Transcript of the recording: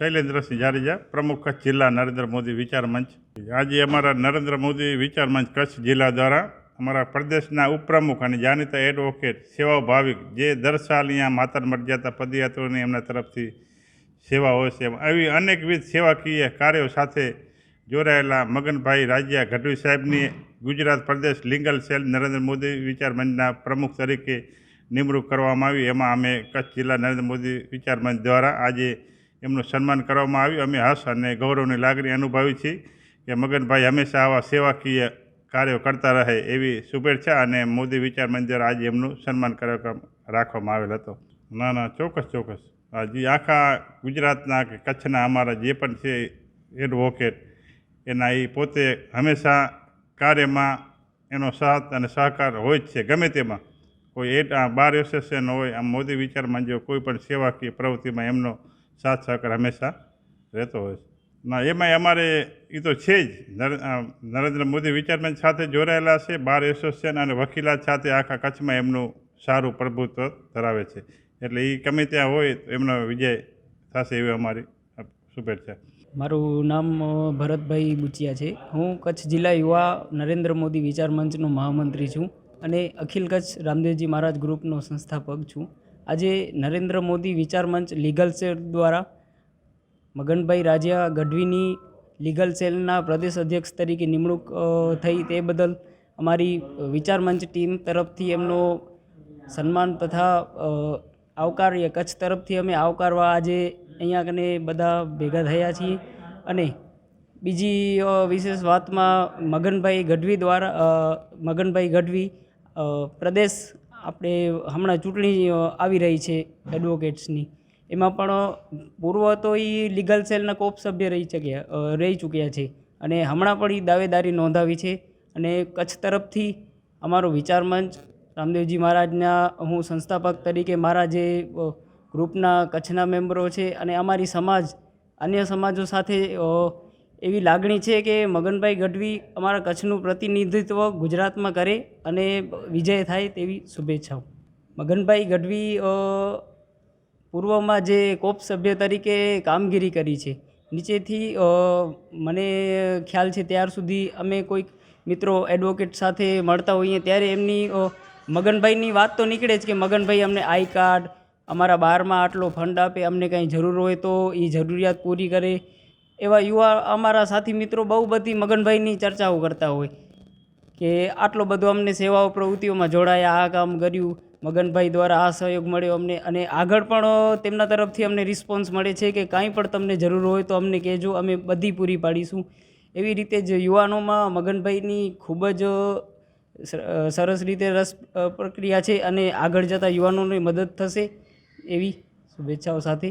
શૈલેન્દ્રસિંહ જાડેજા પ્રમુખ કચ્છ જિલ્લા નરેન્દ્ર મોદી વિચાર મંચ. આજે અમારા નરેન્દ્ર મોદી વિચાર મંચ કચ્છ જિલ્લા દ્વારા અમારા પ્રદેશના ઉપપ્રમુખ અને જાણીતા એડવોકેટ સેવા ભાવિક જે દર સાલ અહીંયા માતર મરજાતા પદયાત્રીઓની એમના તરફથી સેવા હોય છે. આવી અનેકવિધ સેવાકીય કાર્યો સાથે જોડાયેલા મગનભાઈ રાજ્યા ગઢવી સાહેબની ગુજરાત પ્રદેશ લીગલ સેલ નરેન્દ્ર મોદી વિચાર મંચના પ્રમુખ તરીકે નિમણૂક કરવામાં આવી. એમાં અમે કચ્છ જિલ્લા નરેન્દ્ર મોદી વિચાર મંચ દ્વારા આજે એમનું સન્માન કરવામાં આવ્યું. અમે હર્ષ અને ગૌરવની લાગણી અનુભવી છીએ કે મગનભાઈ હંમેશા આવા સેવાકીય કાર્યો કરતા રહે એવી શુભેચ્છા અને મોદી વિચાર મંદિર આજે એમનું સન્માન કાર્યક્રમ રાખવામાં આવેલ હતો. ના ના, ચોક્કસ ચોક્કસ. હજી આખા ગુજરાતના કે કચ્છના અમારા જે પણ છે એડવોકેટ એના એ પોતે હંમેશા કાર્યમાં એનો સાથ અને સહકાર હોય જ છે, ગમે તેમાં. કોઈ એટ બાર એસોસિએશન હોય, આમ મોદી વિચાર મંચ કોઈ પણ સેવાકીય પ્રવૃત્તિમાં એમનો સાથ સહકાર હંમેશા રહેતો હોય છે. ના, એમાંય અમારે એ તો છે જ. નરેન્દ્ર મોદી વિચારમેન સાથે જોડાયેલા છે, બાર એસોસિએશન અને વકીલાત સાથે આખા કચ્છમાં એમનું સારું પ્રભુત્વ ધરાવે છે. એટલે એ ગમે ત્યાં હોય તો એમનો વિજય થશે એવી અમારી શુભેચ્છા. મારું નામ ભરતભાઈ બુચિયા છે. હું કચ્છ જિલ્લા યુવા નરેન્દ્ર મોદી વિચાર મંચનો મહામંત્રી છું અને અખિલ કચ્છ રામદેવજી મહારાજ ગ્રુપનો સંસ્થાપક છું. આજે નરેન્દ્ર મોદી વિચાર મંચ લીગલ સેલ દ્વારા મગનભાઈ રાજ્યા ગઢવીની લીગલ સેલના પ્રદેશ અધ્યક્ષ તરીકે નિમણૂક થઈ તે બદલ અમારી વિચાર મંચ ટીમ તરફથી એમનો સન્માન તથા આવકાર્ય કચ્છ તરફથી અમે આવકારવા આજે અહીંયા કને બધા ભેગા થયા છીએ. અને બીજી વિશેષ વાતમાં મગનભાઈ ગઢવી દ્વારા મગનભાઈ ગઢવી પ્રદેશ આપણે હમણાં ચૂંટણી આવી રહી છે એડવોકેટ્સની એમાં પણ પૂર્વ તો એ લીગલ સેલના કોપ સભ્ય રહી ચૂક્યા રહી ચૂક્યા છે. અને હમણાં પણ એ દાવેદારી નોંધાવી છે. અને કચ્છ તરફથી અમારો વિચાર મંચ, રામદેવજી મહારાજના, હું સંસ્થાપક તરીકે મારા જે ગ્રુપના કચ્છના મેમ્બરો છે અને અમારી સમાજ, અન્ય સમાજો સાથે એવી લાગણી છે કે મગનભાઈ ગઢવી અમારા કચ્છનું પ્રતિનિધિત્વ ગુજરાતમાં કરે અને વિજય થાય તેવી શુભેચ્છાઓ. મગનભાઈ ગઢવી પૂર્વમાં જે કોપ સભ્ય તરીકે કામગીરી કરી છે, નીચેથી મને ખ્યાલ છે ત્યાર સુધી અમે કોઈક મિત્રો એડવોકેટ સાથે મળતા હોઈએ ત્યારે એમની મગનભાઈની વાત તો નીકળે જ કે મગનભાઈ અમને આઈ કાર્ડ, અમારા બારમાં આટલો ફંડ આપે, અમને કંઈ જરૂર હોય તો એ જરૂરિયાત પૂરી કરે એવા યુવા અમારા સાથી મિત્રો બહુ બધી મગનભાઈની ચર્ચાઓ કરતા હોય કે આટલો બધો અમને સેવાઓ પ્રવૃત્તિઓમાં જોડાયા, આ કામ કર્યું, મગનભાઈ દ્વારા આ સહયોગ મળ્યો અમને. અને આગળ પણ તેમના તરફથી અમને રિસ્પોન્સ મળે છે કે કાંઈ પણ તમને જરૂર હોય તો અમને કહેજો, અમે બધી પૂરી પાડીશું. એવી રીતે જ યુવાનોમાં મગનભાઈની ખૂબ જ સરસ રીતે રસ પ્રક્રિયા છે અને આગળ જતાં યુવાનોને મદદ થશે એવી શુભેચ્છાઓ સાથે